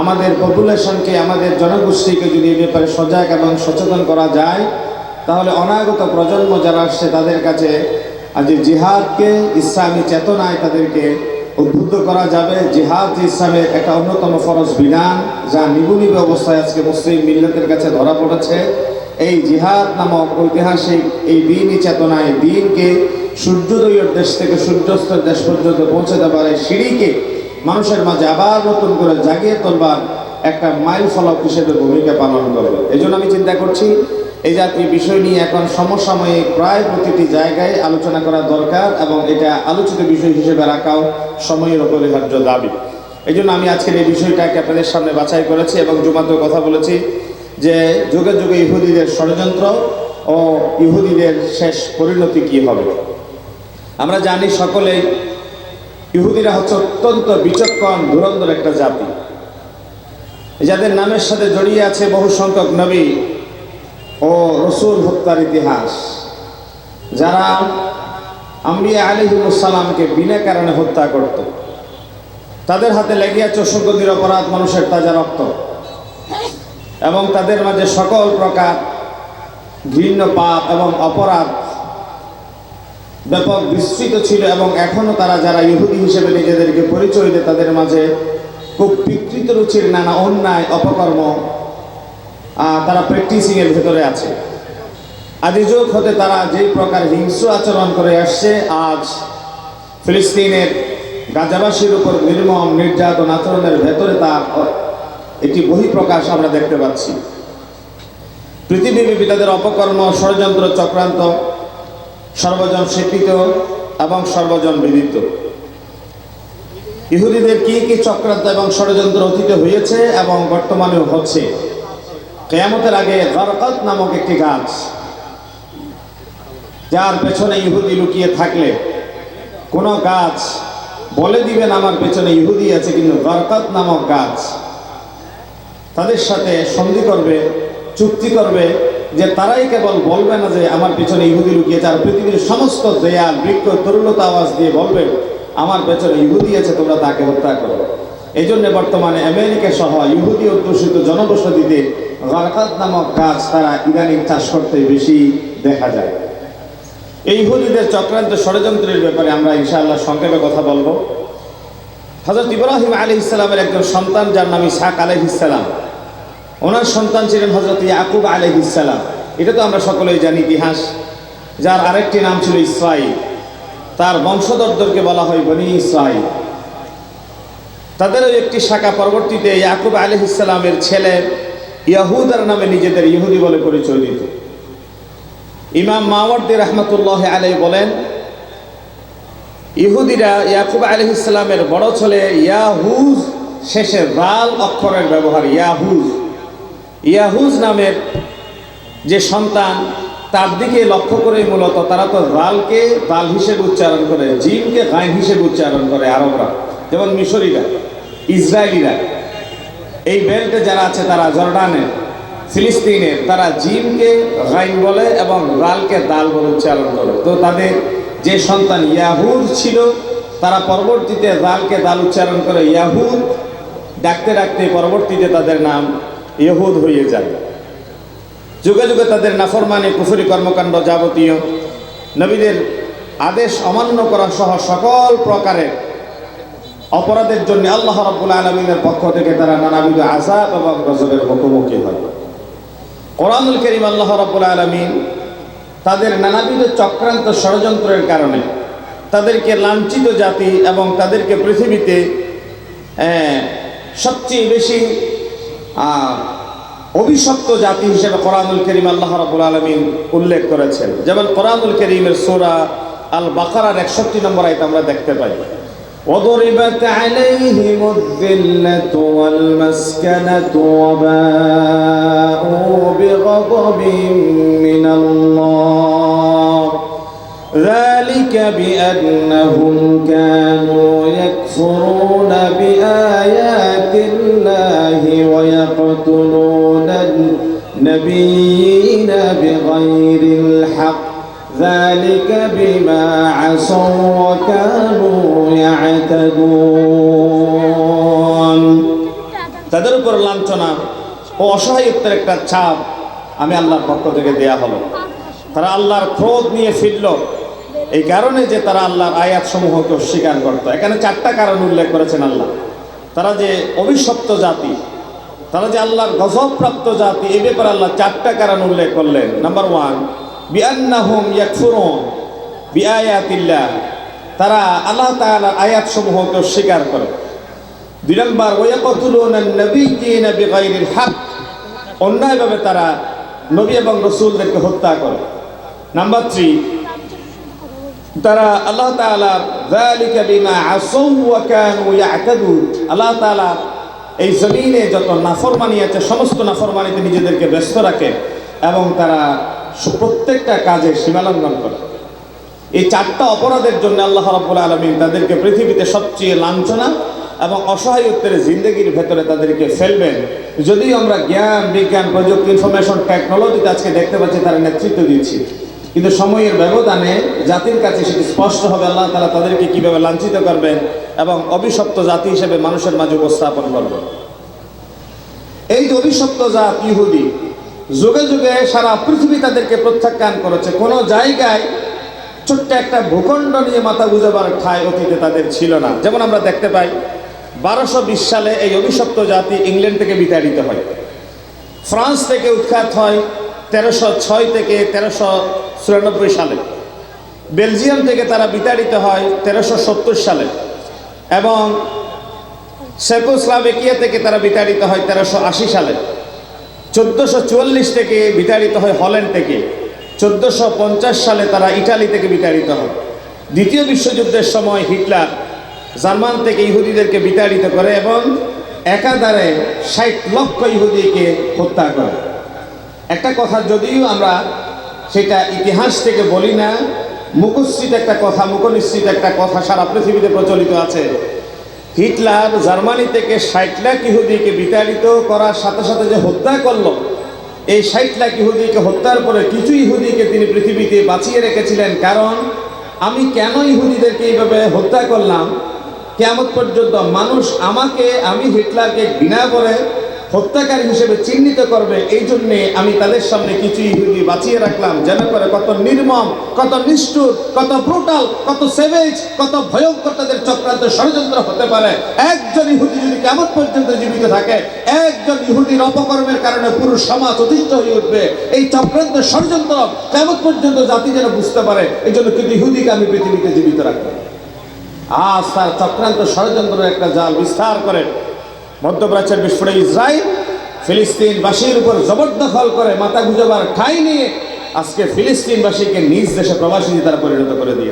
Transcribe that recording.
আমাদের পপুলেশনকে আমাদের জনগোষ্ঠীকে যদি এ ব্যাপারে সজাগ এবং সচেতন করা যায়, তাহলে অনাগত প্রজন্ম যারা আসছে, তাদের কাছে আজ জিহাদকে, ইসলামী চেতনায় তাদেরকে উদ্বুদ্ধ করা যাবে। জিহাদ যে ইসলামের একটা অন্যতম ফরজ বিধান, যা নিবুনিব অবস্থায় আজকে মুসলিম মিল্লতের কাছে ধরা পড়েছে। এই জিহাদ নামক ঐতিহাসিক এই দিনই চেতনায় দিনকে সূর্যোদয়ের দেশ থেকে সূর্যাস্তের দেশ পর্যন্ত পৌঁছে দেবার এই সিঁড়িকে মানুষের মাঝে আবার নতুন করে জাগিয়ে তোলবার একটা মাইল ফলক হিসেবে ভূমিকা পালন করবে এই আমি চিন্তা করছি, এই জাতীয় বিষয় নিয়ে এখন সমসাময়িক প্রায় প্রতিটি জায়গায় আলোচনা করা দরকার এবং এটা আলোচিত বিষয় হিসেবে রাখাও সময়ের অপরিহার্য দাবি। এই জন্য আমি আজকের এই বিষয়টাকে আপনাদের সামনে বাছাই করেছি এবং জুমাতেও কথা বলেছি যে যুগে যুগে ইহুদিদের ষড়যন্ত্র ও ইহুদিদের শেষ পরিণতি কি হবে? আমরা জানি সকলেই ইহুদিরা হচ্ছে অত্যন্ত বিচক্ষণ, ধুরন্ধর একটা জাতি। যাদের নামের সাথে জড়িয়ে আছে বহু সংখ্যক নবী ও রসুল হত্যার ইতিহাস। যারা আম্বিয়া আলিহিমুসালামকে বিনা কারণে হত্যা করত। তাদের হাতে লেগে আছে অসংখ্য নিরপরাধ মানুষের তাজা রক্ত। এবং তাদের মাঝে সকল প্রকার ঘৃণ্য পাপ এবং অপরাধ ব্যাপক বিস্তৃত ছিল এবং এখনও তারা যারা ইহুদি হিসেবে নিজেদেরকে পরিচয় দেয়, তাদের মাঝে খুব বিকৃত রুচির নানা অন্যায়, অপকর্ম তারা প্র্যাকটিসিংয়ের ভেতরে আছে। আদি যুগ হতে তারা যেই প্রকার হিংস্র আচরণ করে আসছে, আজ ফিলিস্তিনের গাজাবাসীর উপর নির্মম নির্যাতন আচরণের ভেতরে তার একটি বহিঃপ্রকাশ আমরা দেখতে পাচ্ছি। পৃথিবীব্যাপী তাদের অপকর্ম, ষড়যন্ত্র, চক্রান্ত সর্বজন স্বীকৃত এবং সর্বজন বিদিত ইহুদিদের কি কি চক্রান্ত এবং ষড়যন্ত্র অতীতে হয়েছে এবং বর্তমানেও হচ্ছে? কেয়ামতের আগে গরকত নামক একটি গাছ, যার পেছনে ইহুদি লুকিয়ে থাকলে, কোনো গাছ বলে দিবেন, আমার পেছনে ইহুদি আছে, কিন্তু গরকত নামক গাছ তাদের সাথে সন্ধি করবে, চুক্তি করবে যে তারাই কেবল বলবে না যে আমার পেছনে ইহুদি লুকিয়েছে আর পৃথিবীর সমস্ত দেয়াল, বৃক্ষ তরুলতা আওয়াজ দিয়ে বলবে, আমার পেছনে ইহুদি আছে, তোমরা তাকে হত্যা করো। এই জন্য বর্তমানে আমেরিকা সহ ইহুদি অধ্যুষিত জনবসতিতে গরকাত নামক গাছ তারা ইদানিং চাষ করতে বেশি দেখা যায়। এই ইহুদিদের চক্রান্ত ষড়যন্ত্রের ব্যাপারে আমরা ইনশাআল্লাহ সংক্ষেপে কথা বলব। হজরত ইব্রাহিম আলী ইসলামের একজন সন্তান, যার নাম ইসাক আলহ ইসলাম ওনার সন্তান ছিলেন হজরত ইয়াকুব আলহ ইসলাম এটা তো আমরা সকলেই জানি ইতিহাস। যার আরেকটি নাম ছিল ইসরাইল তার বংশধরদেরকে বলা হয় বনি ইসরাইল তাদেরও একটি শাখা পরবর্তীতে ইয়াকুব আলহ ইসলামের ছেলে ইয়াহুদার নামে নিজেদের ইহুদি বলে পরিচয় দিত ইমাম মাওয়ার্দি রহমতুল্লাহ আলাই বলেন, ইহুদিরা ইয়াকুব আলহ ইসলামের বড় ছেলে ইয়াহুজ শেষে রাল অক্ষরের ব্যবহার, ইয়াহুজ। ইয়াহুজ নামের যে সন্তান, তার দিকে লক্ষ্য করে মূলত তারা তো রালকে রাল হিসেবে উচ্চারণ করে জিমকে গাইন হিসেবে উচ্চারণ করে আরবরা, যেমন মিশরিরা, ইসরায়েলিরা। এই বেল্টে যারা আছে, তারা জর্ডানের, ফিলিস্তিনের, তারা জিমকে গাইন বলে এবং রালকে দাল বলে উচ্চারণ করে। তো তাদের যে সন্তান ইয়াহুদ ছিল, তারা পরবর্তীতে রালকে দাল উচ্চারণ করে, ইয়াহুদ, ডাকতে ডাকতে পরবর্তীতে তাদের নাম ইহুদ হয়ে যায়। যুগে যুগে তাদের নাফরমানি, কুফুরি কর্মকাণ্ড যাবতীয় নবীদের আদেশ অমান্য করা সহ সকল প্রকারের অপরাধের জন্য আল্লাহ রাব্বুল আলমিনের পক্ষ থেকে তারা নানাবিধ আজাব এবং গজবের মুখোমুখি হয়। কোরআনুল করিম আল্লাহ রাব্বুল আলমিন তাদের নানাবিধ চক্রান্ত ষড়যন্ত্রের কারণে তাদেরকে লাঞ্ছিত জাতি এবং তাদেরকে পৃথিবীতে সবচেয়ে বেশি অভিশপ্ত জাতি হিসেবে কোরআনুল করিম আল্লাহ রাবুল আলমিন উল্লেখ করেছেন যেমন কোরআনুল করিমের সোরা আল বাকারার একষট্টি নম্বর আয়তে আমরা দেখতে পাই وضربت عليهم الذلة والمسكنة وباءوا بغضب من الله ذلك بأنهم كانوا يكفرون بآيات الله ويقتلون النبيين بغير الحق ذلك بما عصوا وكانوا يعتدون তাদের উপর লাঞ্ছনা ও অসহায়ত্বের একটা ছাপ আমি আল্লাহর পক্ষ থেকে দেয়া হলো তারা আল্লাহর ক্রোধ নিয়ে ফিরল এই কারণে যে তারা আল্লাহর আয়াত সমূহকে অস্বীকার করতো এখানে চারটা কারণ উল্লেখ করেছেন আল্লাহ তারা যে অভিশপ্ত জাতি তারা যে আল্লাহর গজবপ্রাপ্ত জাতি, এ ব্যাপারে আল্লাহ চারটা কারণ উল্লেখ করলেন। নাম্বার ওয়ান বিআন্নাহুম ইয়াকফুরুন বিআয়াতিল্লাহ। তারা আল্লাহ তাআলার আয়াত সমূহকে অস্বীকার করে। দুই নম্বর ওয়াকতুলুন নবিয়্যিনা বিগাইরিল হক। অন্যায়ভাবে তারা নবী এবং রসুলদেরকে হত্যা করে। নাম্বার থ্রি তারা আল্লাহ তাআলার যালিকা বিমা আসাউ ওয়া কানু ইয়াতাদুন। আল্লাহ তাআলা এই জমিনে যত নাফরমানি আছে, সমস্ত নাফরমানিতে নিজেদেরকে ব্যস্ত রাখে এবং তারা প্রত্যেকটা কাজে সীমালঙ্ঘন করে। এই চারটা অপরাধের জন্য আল্লাহ রাব্বুল আলামিন তাদেরকে পৃথিবীতে সবচেয়ে লাঞ্ছনা এবং অসহায়ত্বের জিন্দগির ভেতরে তাদেরকে ফেলবেন। যদিও আমরা জ্ঞান, বিজ্ঞান, প্রযুক্তি ইনফরমেশন টেকনোলজিতে আজকে দেখতে পাচ্ছি তারা নেতৃত্ব দিচ্ছি কিন্তু সময়ের ব্যবধানে জাতির কাছে সেটি স্পষ্ট হবে। আল্লাহ তালা তাদেরকে কীভাবে লাঞ্ছিত করবেন এবং অভিশপ্ত জাতি হিসেবে মানুষের মাঝে উপস্থাপন করবেন। এই যে অভিশপ্ত জাত ইহুদি, যুগে যুগে সারা পৃথিবী তাদেরকে প্রত্যাখ্যান করেছে। কোনো জায়গায় ছোট্ট একটা ভূখণ্ড নিয়ে মাথা গুজাবার ঠাঁই অতীতে তাদের ছিল না। যেমন আমরা দেখতে পাই, বারোশো বিশ সালে এই অভিশপ্ত জাতি ইংল্যান্ড থেকে বিতাড়িত হয়। ফ্রান্স থেকে উৎখাত হয় তেরোশো ছয় থেকে তেরোশো চুরানব্বই সালে। বেলজিয়াম থেকে তারা বিতাড়িত হয় তেরোশো সত্তর সালে এবং সেকোস্লাভেকিয়া থেকে তারা বিতাড়িত হয় তেরোশো আশি সালে। চোদ্দোশো চুয়াল্লিশ থেকে বিতাড়িত হয় হল্যান্ড থেকে। চোদ্দোশো পঞ্চাশ সালে তারা ইটালি থেকে বিতাড়িত হয়। দ্বিতীয় বিশ্বযুদ্ধের সময় হিটলার জার্মান থেকে ইহুদিদেরকে বিতাড়িত করে এবং একাধারে ষাট লক্ষ ইহুদিকে হত্যা করে। একটা কথা যদিও আমরা সেটা ইতিহাস থেকে বলি না মুখশ্রিত একটা কথা, মুখনিশ্চিত একটা কথা সারা পৃথিবীতে প্রচলিত আছে। হিটলার জার্মানি থেকে ষাট লাখ ইহুদিকে বিতাড়িত করার সাথে সাথে যে হত্যা করল, এই ষাট লাখ ইহুদিকে হত্যার পরে কিছু ইহুদিকে তিনি পৃথিবীতে বাঁচিয়ে রেখেছিলেন। কারণ, আমি কেন ইহুদিদেরকে এইভাবে হত্যা করলাম? কেমন পর্যন্ত মানুষ আমাকে, আমি হিটলারকে ঘৃণা করে হত্যাকারী হিসেবে চিহ্নিত করবে, এই জন্যে আমি তাদের সামনে কিছু ইহুদি বাঁচিয়ে রাখলাম, যেন করে কত নির্মম, কত নিষ্ঠুর, কত ব্রুটাল কত সেভেজ কত ভয়ঙ্কর তাদের চক্রান্ত ষড়যন্ত্র হতে পারে। একজন ইহুদি যদি কেমন পর্যন্ত জীবিত থাকে, একজন ইহুদির অপকর্মের কারণে পুরো সমাজ অতিষ্ঠ হয়ে উঠবে। এই চক্রান্ত ষড়যন্ত্র কেমন পর্যন্ত জাতি যেন বুঝতে পারে, এই জন্য কিন্তু ইহুদিকে আমি পৃথিবীতে জীবিত রাখব আজ তার চক্রান্ত ষড়যন্ত্র একটা জাল বিস্তার করেন মধ্যপ্রাচ্যের বিস্ফোরণে ইসরায়েল ফিলিস্তিনবাসীর উপর জবরদখল করে মাথা গুজবার ঠাঁই নিয়ে আজকে ফিলিস্তিনবাসীকে নিজ দেশে প্রবাসী তারা পরিণত করে দিয়ে